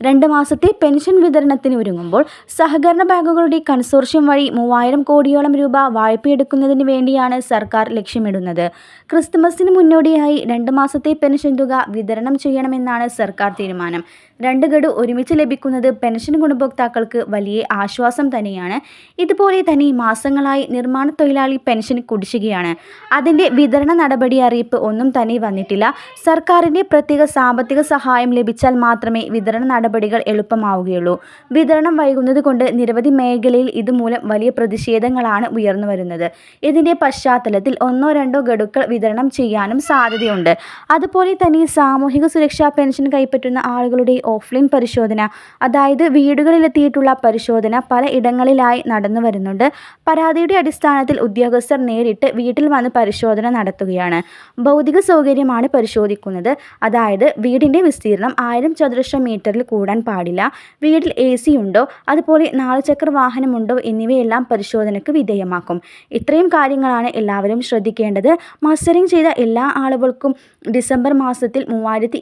രണ്ട് മാസത്തെ പെൻഷൻ വിതരണത്തിന് ഒരുങ്ങുമ്പോൾ സഹകരണ ബാങ്കുകളുടെ കൺസോർഷ്യം വഴി മൂവായിരം കോടിയോളം രൂപ വായ്പയെടുക്കുന്നതിന് വേണ്ടിയാണ് സർക്കാർ ലക്ഷ്യമിടുന്നത്. ക്രിസ്തുമസിന് മുന്നോടിയായി രണ്ട് മാസത്തെ പെൻഷൻ തുക വിതരണം ചെയ്യണമെന്നാണ് സർക്കാർ തീരുമാനം. രണ്ട് ഗഡു ഒരുമിച്ച് ലഭിക്കുന്നത് പെൻഷൻ ഗുണഭോക്താക്കൾക്ക് വലിയ ആശ്വാസം തന്നെയാണ്. ഇതുപോലെ തന്നെ മാസങ്ങളായി നിർമ്മാണ തൊഴിലാളി പെൻഷൻ കുടിശ്ശികയാണ്. അതിന്റെ വിതരണ നടപടി അറിയിപ്പ് ഒന്നും തന്നെ വന്നിട്ടില്ല. സർക്കാരിന്റെ പ്രത്യേക സാമ്പത്തിക സഹായം ലഭിച്ചാൽ മാത്രമേ വിതരണ നടപടികൾ എളുപ്പമാവുകയുള്ളൂ. വിതരണം വൈകുന്നത് കൊണ്ട് നിരവധി മേഖലയിൽ ഇതുമൂലം വലിയ പ്രതിഷേധങ്ങളാണ് ഉയർന്നു വരുന്നത്. ഇതിന്റെ പശ്ചാത്തലത്തിൽ ഒന്നോ രണ്ടോ ഗഡുക്കൾ വിതരണം ചെയ്യാനും സാധ്യതയുണ്ട്. അതുപോലെ തന്നെ സാമൂഹിക സുരക്ഷാ പെൻഷൻ കൈപ്പറ്റുന്ന ആളുകളുടെ ഓഫ്ലൈൻ പരിശോധന അതായത് വീടുകളിലെത്തിയിട്ടുള്ള പരിശോധന പല ഇടങ്ങളിലായി നടന്നു വരുന്നുണ്ട്. പരാതിയുടെ അടിസ്ഥാനത്തിൽ ഉദ്യോഗസ്ഥർ നേരിട്ട് വീട്ടിൽ വന്ന് പരിശോധന നടത്തുകയാണ്. ഭൗതിക സൗകര്യമാണ് പരിശോധിക്കുന്നത്. അതായത് വീടിന്റെ വിസ്തീർണം ആയിരം ചതുരശ്ര മീറ്ററിൽ കൂടാൻ പാടില്ല. വീട്ടിൽ എ സി ഉണ്ടോ അതുപോലെ നാല് ചക്ര വാഹനമുണ്ടോ എന്നിവയെല്ലാം പരിശോധനയ്ക്ക് വിധേയമാക്കും. ഇത്രയും കാര്യങ്ങളാണ് എല്ലാവരും ശ്രദ്ധിക്കേണ്ടത്. മസ്റ്ററിംഗ് ചെയ്ത എല്ലാ ആളുകൾക്കും ഡിസംബർ മാസത്തിൽ മൂവായിരത്തി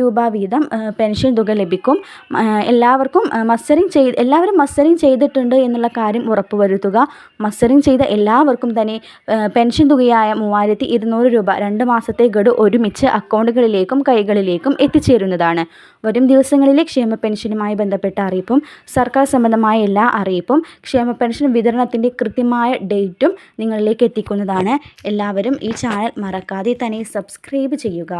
രൂപ വീതം പെൻഷൻ തുക ലഭിക്കും. എല്ലാവർക്കും മസ്സറിങ് ചെയ്ത് എല്ലാവരും മസ്സറിങ് ചെയ്തിട്ടുണ്ട് എന്നുള്ള കാര്യം ഉറപ്പുവരുത്തുക. മസ്സറിങ് ചെയ്ത എല്ലാവർക്കും തന്നെ പെൻഷൻ തുകയായ മൂവായിരത്തി ഇരുന്നൂറ് രൂപ രണ്ട് മാസത്തെ ഗഡു ഒരുമിച്ച് അക്കൗണ്ടുകളിലേക്കും കൈകളിലേക്കും എത്തിച്ചേരുന്നതാണ്. വരും ദിവസങ്ങളിലെ ക്ഷേമ പെൻഷനുമായി ബന്ധപ്പെട്ട അറിയിപ്പും സർക്കാർ സംബന്ധമായ എല്ലാ അറിയിപ്പും ക്ഷേമ പെൻഷൻ വിതരണത്തിന്റെ കൃത്യമായ ഡേറ്റും നിങ്ങളിലേക്ക് എത്തിക്കുന്നതാണ്. എല്ലാവരും ഈ ചാനൽ മറക്കാതെ തന്നെ സബ്സ്ക്രൈബ് ചെയ്യുക.